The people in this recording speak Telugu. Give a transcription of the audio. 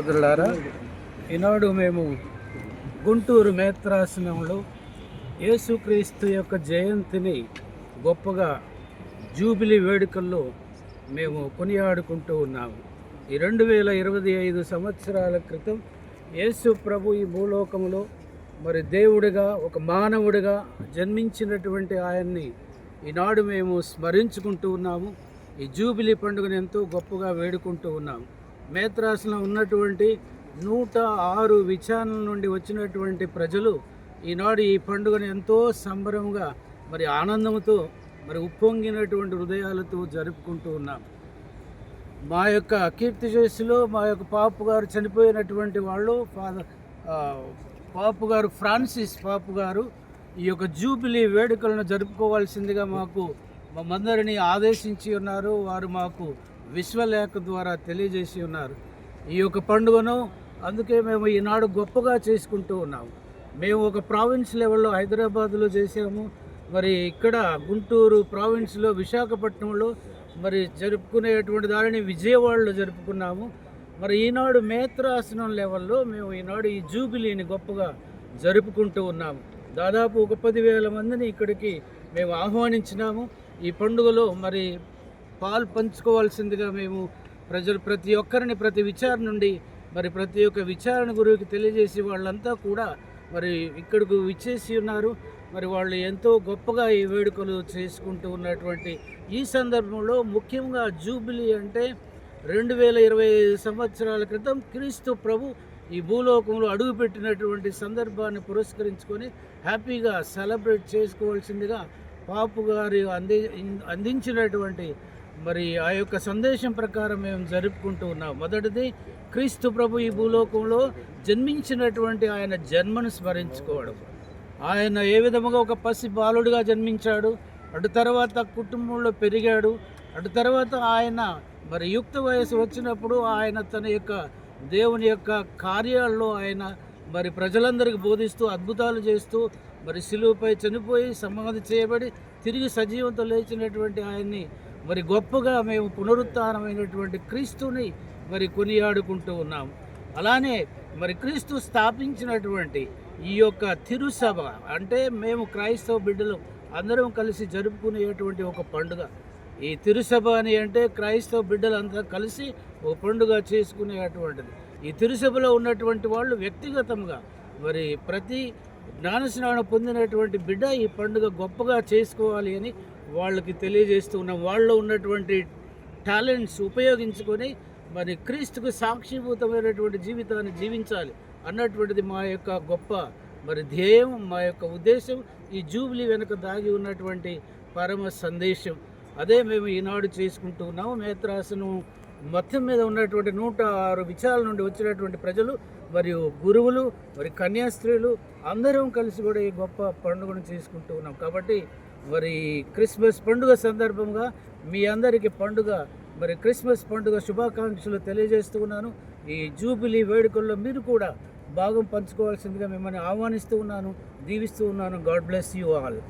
సోదరులారా ఈనాడు మేము గుంటూరు మేత్రాసనంలో యేసుక్రీస్తు యొక్క జయంతిని గొప్పగా జూబిలీ వేడుకల్లో మేము కొనియాడుకుంటూ ఉన్నాము. ఈ రెండు వేల ఇరవై ఐదు సంవత్సరాల క్రితం యేసు ప్రభు ఈ భూలోకంలో మరి దేవుడిగా ఒక మానవుడిగా జన్మించినటువంటి ఆయన్ని ఈనాడు మేము స్మరించుకుంటూ ఉన్నాము. ఈ జూబిలీ పండుగను ఎంతో గొప్పగా వేడుకుంటూ ఉన్నాము. మేత్రాసనం ఉన్నటువంటి నూట ఆరు విచారణల నుండి వచ్చినటువంటి ప్రజలు ఈనాడు ఈ పండుగను ఎంతో సంబరంగా మరి ఆనందంతో మరి ఉప్పొంగినటువంటి హృదయాలతో జరుపుకుంటూ ఉన్నాం. మా యొక్క కీర్తి చేసులో మా యొక్క పాపు గారు చనిపోయినటువంటి వాళ్ళు ఫాదర్ పాపు గారు ఫ్రాన్సిస్ పాపు గారు ఈ యొక్క జూబిలీ వేడుకలను జరుపుకోవాల్సిందిగా మాకు మమ్మందరినీ ఆదేశించి ఉన్నారు. వారు మాకు విశ్వలేఖ ద్వారా తెలియజేసి ఉన్నారు. ఈ యొక్క పండుగను అందుకే మేము ఈనాడు గొప్పగా చేసుకుంటూ ఉన్నాము మేము ఒక ప్రావిన్స్ లెవెల్లో హైదరాబాద్లో చేసాము మరి ఇక్కడ గుంటూరు ప్రావిన్స్లో విశాఖపట్నంలో మరి జరుపుకునేటువంటి దానిని విజయవాడలో జరుపుకున్నాము. మరి ఈనాడు మేత్రాసనం లెవెల్లో మేము ఈనాడు ఈ జూబిలీని గొప్పగా జరుపుకుంటూ ఉన్నాము దాదాపు ఒక పదివేల మందిని ఇక్కడికి మేము ఆహ్వానించినాము. ఈ పండుగలో మరి పాలు పంచుకోవాల్సిందిగా మేము ప్రజలు ప్రతి ఒక్కరిని ప్రతి విచారణ నుండి మరి ప్రతి ఒక్క విచారణ గురించి తెలియజేసి వాళ్ళంతా కూడా మరి ఇక్కడికి విచ్చేసి ఉన్నారు. మరి వాళ్ళు ఎంతో గొప్పగా ఈ వేడుకలు చేసుకుంటూ ఉన్నటువంటి ఈ సందర్భంలో ముఖ్యంగా జూబిలీ అంటే రెండు వేల ఇరవై ఐదు సంవత్సరాల క్రితం క్రీస్తు ప్రభు ఈ భూలోకంలో అడుగుపెట్టినటువంటి సందర్భాన్ని పురస్కరించుకొని హ్యాపీగా సెలబ్రేట్ చేసుకోవాల్సిందిగా పాపు గారి అంది అందించినటువంటి మరి ఆ యొక్క సందేశం ప్రకారం మేము జరుపుకుంటూ ఉన్నాం. మొదటిది క్రీస్తు ప్రభు ఈ భూలోకంలో జన్మించినటువంటి ఆయన జన్మను స్మరించుకోవడం. ఆయన ఏ విధముగా ఒక పసి బాలుడిగా జన్మించాడు అటు తర్వాత కుటుంబంలో పెరిగాడు అటు తర్వాత ఆయన మరి యుక్త వయసు వచ్చినప్పుడు ఆయన తన యొక్క దేవుని యొక్క కార్యాల్లో ఆయన మరి ప్రజలందరికీ బోధిస్తూ అద్భుతాలు చేస్తూ మరి సిలువుపై చనిపోయి సమాధి చేయబడి తిరిగి సజీవంతో లేచినటువంటి ఆయన్ని మరి గొప్పగా మేము పునరుత్నమైనటువంటి క్రీస్తుని మరి కొనియాడుకుంటూ ఉన్నాము అలానే మరి క్రీస్తు స్థాపించినటువంటి ఈ యొక్క తిరుసభ అంటే మేము క్రైస్తవ బిడ్డలు అందరం కలిసి జరుపుకునేటువంటి ఒక పండుగ. ఈ తిరుసభ అని అంటే క్రైస్తవ బిడ్డలంతా కలిసి ఒక పండుగ చేసుకునేటువంటిది. ఈ తిరుసభలో ఉన్నటువంటి వాళ్ళు వ్యక్తిగతంగా మరి ప్రతి జ్ఞానస్నానం పొందినటువంటి బిడ్డ ఈ పండుగ గొప్పగా చేసుకోవాలి అని వాళ్ళకి తెలియజేస్తూ ఉన్నాం. వాళ్ళలో ఉన్నటువంటి టాలెంట్స్ ఉపయోగించుకొని మరి క్రీస్తుకు సాక్షిభూతమైనటువంటి జీవితాన్ని జీవించాలి అన్నటువంటిది మా యొక్క గొప్ప మరి ధ్యేయం మా యొక్క ఉద్దేశం. ఈ జూబిలీ వెనుక దాగి ఉన్నటువంటి పరమ సందేశం. అదే మేము ఈనాడు చేసుకుంటూ ఉన్నాము. మేత్రాసనం మొత్తం మీద ఉన్నటువంటి నూట ఆరు విచారాల నుండి వచ్చినటువంటి ప్రజలు మరియు గురువులు మరి కన్యాస్త్రీలు అందరం కలిసి కూడా ఈ గొప్ప పండుగను చేసుకుంటూ ఉన్నాం. కాబట్టి మరి క్రిస్మస్ పండుగ సందర్భంగా మీ అందరికీ పండుగ మరి క్రిస్మస్ పండుగ శుభాకాంక్షలు తెలియజేస్తూ ఉన్నాను ఈ జూబిలీ వేడుకల్లో మీరు కూడా భాగం పంచుకోవాల్సిందిగా మిమ్మల్ని ఆహ్వానిస్తూ ఉన్నాను దీవిస్తూ ఉన్నాను. God bless you all.